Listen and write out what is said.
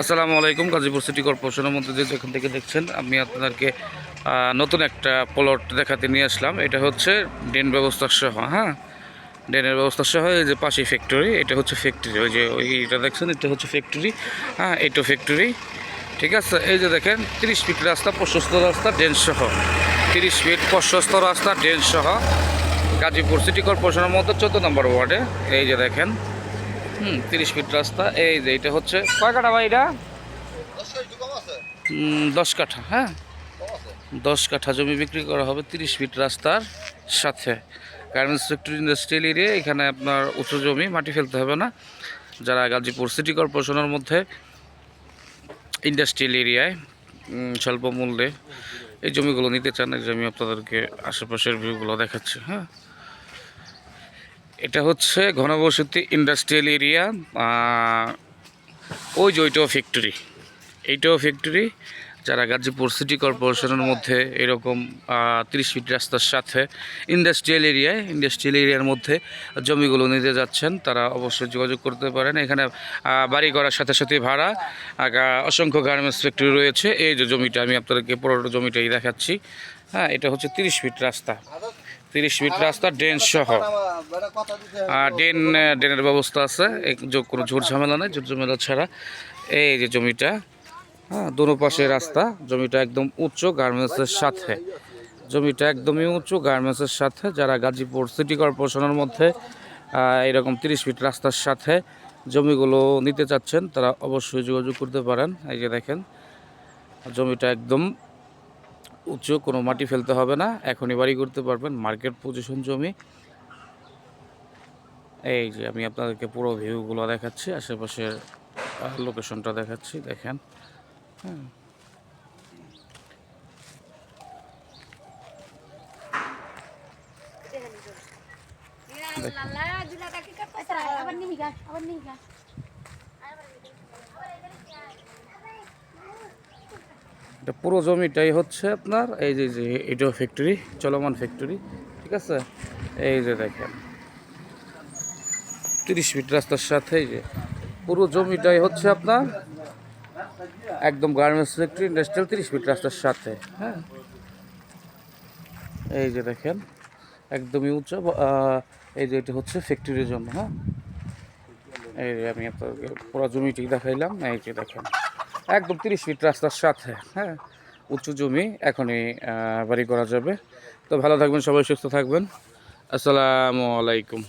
আসসালামু আলাইকুম, গাজীপুর সিটি কর্পোরেশনের মধ্যে যে যেখান থেকে দেখছেন, আমি আপনাদেরকে নতুন একটা প্লট দেখাতে নিয়ে আসলাম। এটা হচ্ছে ড্রেন ব্যবস্থা সহ হ্যাঁ? ড্রেনের ব্যবস্থা সহ, এই যে পাশে ফ্যাক্টরি এটা হচ্ছে ফ্যাক্টরি ওই যে ওইটা দেখছেন, এটা হচ্ছে ফ্যাক্টরি হ্যাঁ এটা ফ্যাক্টরি ঠিক আছে? এই যে দেখেন, তিরিশ ফিট রাস্তা, প্রশস্ত রাস্তা, ড্রেন সহ। তিরিশ ফিট প্রশস্ত রাস্তা, ড্রেন সহ। গাজীপুর সিটি কর্পোরেশনের মধ্যে চোদ্দ নম্বর ওয়ার্ডে, এই যে দেখেন হুম, তিরিশ ফিট রাস্তা, এই যে এটা হচ্ছে কয় কাটা ভাই এটা? দশ কাঠা হ্যাঁ? দশ কাঠা জমি বিক্রি করা হবে তিরিশ ফিট রাস্তার সাথে। গার্মেন্টস ফ্যাক্টরি ইন্ডাস্ট্রিয়াল এরিয়া, এখানে আপনার উঁচু জমি, মাটি ফেলতে হবে না। যারা গাজীপুর সিটি কর্পোরেশনের মধ্যে ইন্ডাস্ট্রিয়াল এরিয়ায় স্বল্প মূল্যে এই জমিগুলো নিতে চান, এই জমি আপনাদেরকে আশেপাশের ভিউগুলো দেখাচ্ছে হ্যাঁ? এটা হচ্ছে ঘনবসতি ইন্ডাস্ট্রিয়াল এরিয়া ওই যে ওইটাও ফ্যাক্টরি। এইটাও ফ্যাক্টরি, যারা গাজীপুর সিটি কর্পোরেশনের মধ্যে এরকম তিরিশ ফিট রাস্তার সাথে ইন্ডাস্ট্রিয়াল এরিয়ায়, ইন্ডাস্ট্রিয়াল এরিয়ার মধ্যে জমিগুলো নিতে যাচ্ছেন, তারা অবশ্যই যোগাযোগ করতে পারেন। এখানে বাড়ি করার সাথে সাথে ভাড়া অসংখ্য গার্মেন্টস ফ্যাক্টরি রয়েছে। এই যে জমিটা, আমি আপনাদেরকে পুরোটা জমিটাই দেখাচ্ছি। হ্যাঁ এটা হচ্ছে তিরিশ ফিট রাস্তা। তিরিশ ফিট রাস্তা ড্রেন সহ। ড্রেন ড্রেনের ব্যবস্থা আছে কোনো ঝুট ঝামেলা নেই ঝুট ঝামেলা ছাড়া এই যে জমিটা হ্যাঁ দুনো পাশে রাস্তা জমিটা একদম উচ্চ গার্মেন্টসের সাথে। জমিটা একদমই উঁচু গার্মেন্টসের সাথে যারা গাজীপুর সিটি কর্পোরেশনের মধ্যে আহ, এরকম তিরিশ ফিট রাস্তার সাথে জমিগুলো নিতে চাচ্ছেন তারা অবশ্যই যোগাযোগ করতে পারেন। এই যে দেখেন জমিটা একদম উঁচু কোনো মাটি ফেলতে হবে না এখনই বাড়ি করতে পারবেন মার্কেট পজিশন জমি এই যে আমি আপনাদেরকে পুরো ভিউগুলো দেখাচ্ছি আশেপাশের লোকেশনটা দেখাচ্ছি দেখেন। আবার গা আবার গা এটা পুরো জমিটাই হচ্ছে আপনার, এই যে যে, এটাও ফ্যাক্টরি চলমান ফ্যাক্টরি ঠিক আছে? এই যে দেখেন, তিরিশ ফিট রাস্তার সাথে এই যে, পুরো জমিটাই হচ্ছে আপনার একদম গার্মেন্টস ফ্যাক্টরি ইন্ডাস্ট্রিয়াল তিরিশ ফিট রাস্তার সাথে হ্যাঁ? এই যে দেখেন, একদমই উচ্চ এই যে এটা হচ্ছে ফ্যাক্টরির জন্য হ্যাঁ? এই আমি আপনাদেরকে পুরো জমিটি দেখাইলাম, এই যে দেখেন। একদম তিরিশ ফিট রাস্তার সাথে হ্যাঁ? উঁচু জমি, এখনই বাড়ি করা যাবে। তো ভালো থাকবেন, সবাই সুস্থ থাকবেন। আসসালামু আলাইকুম।